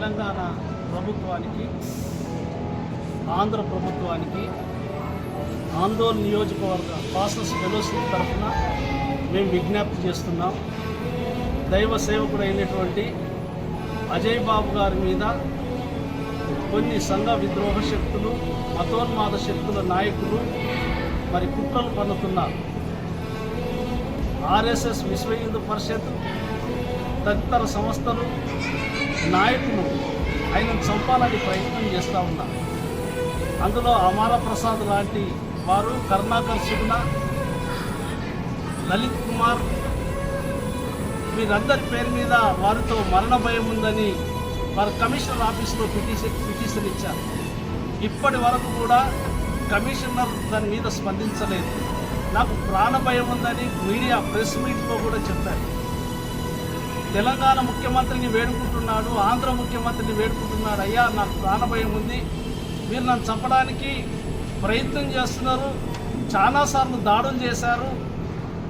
తెలంగాణ ప్రభుత్వానికి ఆంధ్ర ప్రభుత్వానికి ఆందోళన నియోజకవర్గ పాసస్ ఫెలోషిప్ తరఫున మేము విజ్ఞప్తి చేస్తున్నాం. దైవ సేవకుడు అయినటువంటి అజయ్ బాబు గారి మీద కొన్ని సంఘ విద్రోహ శక్తులు మతోన్మాద శక్తుల నాయకులు మరి కుట్రలు పన్నుతున్నారు. ఆర్ఎస్ఎస్ విశ్వ హిందూ పరిషత్ తదితర సంస్థలు నాయకులు ఆయన చంపాలని ప్రయత్నం చేస్తూ ఉన్నారు. అందులో అమార ప్రసాద్ లాంటి వారు కరుణాకర్ సుగుణ లలిత్ కుమార్ వీరందరి పేరు మీద వారితో మరణ భయం ఉందని వారు కమిషనర్ ఆఫీస్లో పిటిషన్ పిటిషన్ ఇచ్చారు. ఇప్పటి వరకు కూడా కమిషనర్ దాని మీద స్పందించలేదు. నాకు ప్రాణ భయం ఉందని మీడియా ప్రెస్ మీట్లో కూడా చెప్పారు. తెలంగాణ ముఖ్యమంత్రిని వేడుకుంటున్నాడు ఆంధ్ర ముఖ్యమంత్రిని వేడుకుంటున్నాడు. అయ్యా నాకు ప్రాణభయం ఉంది. మీరు నన్ను చంపడానికి ప్రయత్నం చేస్తున్నారు. చాలాసార్లు దాడులు చేశారు.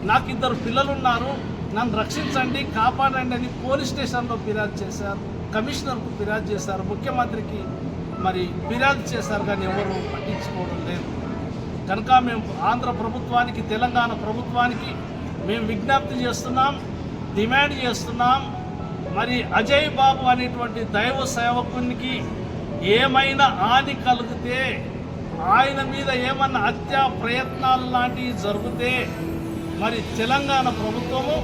నాకు ఇద్దరు పిల్లలున్నారు. నన్ను రక్షించండి కాపాడండి అని పోలీస్ స్టేషన్లో ఫిర్యాదు చేశారు. కమిషనర్కు ఫిర్యాదు చేశారు. ముఖ్యమంత్రికి మరి ఫిర్యాదు చేశారు కానీ ఎవరు పట్టించుకోవడం లేదు. కనుక మేము ఆంధ్ర ప్రభుత్వానికి తెలంగాణ ప్రభుత్వానికి మేము విజ్ఞప్తి చేస్తున్నాం. డిమాండ్ చేస్తున్నాం. మరి అజయ్ బాబు అనేటువంటి దైవ సేవకునికి ఏమైనా హాని కలిగితే ఆయన మీద ఏమన్నా హత్యా ప్రయత్నాలు లాంటివి జరిగితే మరి తెలంగాణ ప్రభుత్వము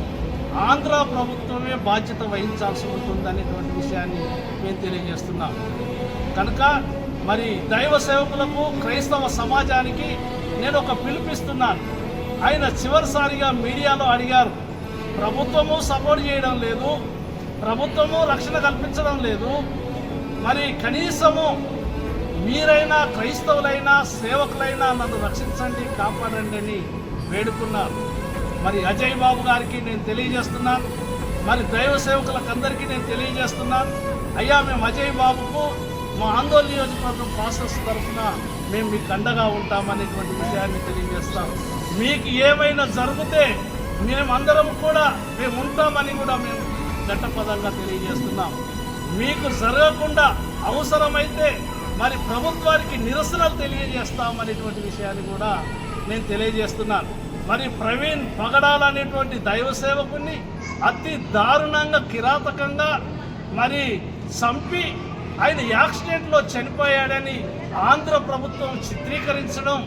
ఆంధ్ర ప్రభుత్వమే బాధ్యత వహించాల్సి ఉంటుంది అనేటువంటి విషయాన్ని మేము తెలియజేస్తున్నాం. కనుక మరి దైవ సేవకులకు క్రైస్తవ సమాజానికి నేను ఒక పిలుపిస్తున్నాను ఆయన చివరిసారిగా మీడియాలో అడిగారు ప్రభుత్వము సపోర్ట్ చేయడం లేదు ప్రభుత్వము రక్షణ కల్పించడం లేదు. మరి కనీసము మీరైనా క్రైస్తవులైనా సేవకులైనా నన్ను రక్షించండి కాపాడండి అని వేడుకున్నారు. మరి అజయ్ బాబు గారికి నేను తెలియజేస్తున్నాను మరి దైవ సేవకులకందరికీ నేను తెలియజేస్తున్నాను అయ్యా మేము అజయ్ బాబుకు మా ఆందోళన నియోజకవర్గం ప్రాసెస్ తరఫున మేము మీకు అండగా ఉంటామనేటువంటి విషయాన్ని తెలియజేస్తాం. మీకు ఏమైనా జరిగితే మేమందరం కూడా మేము ఉంటామని కూడా మేము ఘట్టపదంగా తెలియజేస్తున్నాం. మీకు జరగకుండా అవసరమైతే మరి ప్రభుత్వానికి నిరసనలు తెలియజేస్తామనేటువంటి విషయాన్ని కూడా నేను తెలియజేస్తున్నాను. మరి ప్రవీణ్ పగడాల అనేటువంటి దైవ సేవకుని అతి దారుణంగా కిరాతకంగా మరి చంపి ఆయన యాక్సిడెంట్లో చనిపోయాడని ఆంధ్ర ప్రభుత్వం చిత్రీకరించడం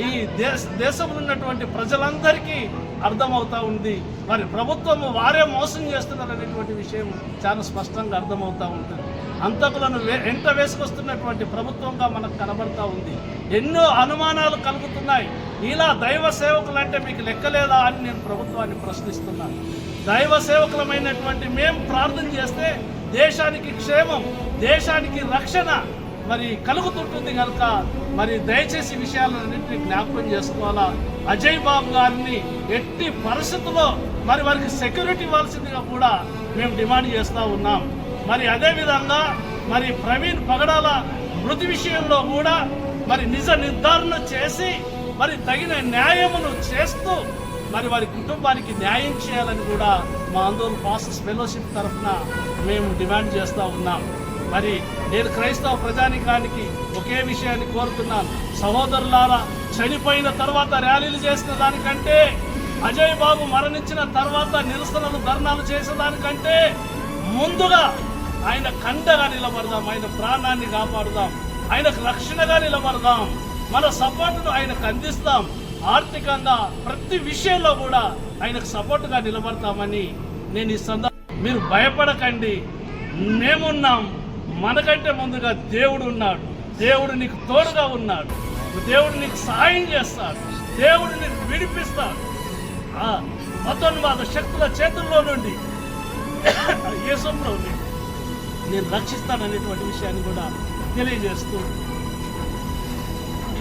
ఈ దేశ దేశంలో ఉన్నటువంటి ప్రజలందరికీ అర్థమవుతా ఉంది. మరి ప్రభుత్వం వారే మోసం చేస్తున్నారు అనేటువంటి విషయం చాలా స్పష్టంగా అర్థమవుతా ఉంటుంది అంతకులను వే- వెంట వేసుకొస్తున్నటువంటి ప్రభుత్వంగా మనకు కనబడతా ఉంది. ఎన్నో అనుమానాలు కలుగుతున్నాయి. ఇలా దైవ సేవకులు అంటే మీకు లెక్కలేదా అని నేను ప్రభుత్వాన్ని ప్రశ్నిస్తున్నాను దైవ సేవకులమైనటువంటి మేము ప్రార్థన చేస్తే దేశానికి క్షేమం దేశానికి రక్షణ మరి కలుగుతుంటుంది కనుక మరి దయచేసి విషయాలన్నింటినీ జ్ఞాపకం చేసుకోవాలా? అజయ్ బాబు గారిని ఎట్టి పరిస్థితుల్లో మరి వారికి సెక్యూరిటీ ఇవ్వాల్సిందిగా కూడా మేము డిమాండ్ చేస్తూ ఉన్నాం. మరి అదేవిధంగా మరి ప్రవీణ్ పగడాల మృతి విషయంలో కూడా మరి నిజ నిర్ధారణ చేసి మరి తగిన న్యాయమును చేస్తూ మరి వారి కుటుంబానికి న్యాయం చేయాలని కూడా మా ఆందోళన ప్రాసెస్ ఫెలోషిప్ తరఫున మేము డిమాండ్ చేస్తూ ఉన్నాం. మరి నేను క్రైస్తవ ప్రజానికానికి ఒకే విషయాన్ని కోరుతున్నాను. సహోదరులారా చనిపోయిన తర్వాత ర్యాలీలు చేసిన దానికంటే అజయ్ బాబు మరణించిన తర్వాత నిరసనలు ధర్నాలు చేసిన దానికంటే ముందుగా ఆయన కండగా నిలబడదాం ఆయన ప్రాణాన్ని కాపాడుదాం ఆయనకు రక్షణగా నిలబడదాం మన సపోర్టును ఆయనకు అందిస్తాం. ఆర్థికంగా ప్రతి విషయంలో కూడా ఆయనకు సపోర్టుగా నిలబడతామని నేను ఈ సందర్భం మీరు భయపడకండి. మేమున్నాం. మనకంటే ముందుగా దేవుడు ఉన్నాడు. దేవుడు నీకు తోడుగా ఉన్నాడు. దేవుడు నీకు సాయం చేస్తాడు. దేవుడు నీకు విడిపిస్తాడు. ఆ మతోన్మాద శక్తుల చేతుల్లో నుండి యేసుప్రభుని నేను రక్షిస్తాననేటువంటి విషయాన్ని కూడా తెలియజేస్తూ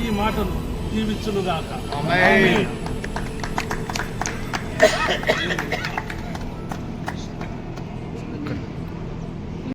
ఈ మాటను దీవించునుగాక.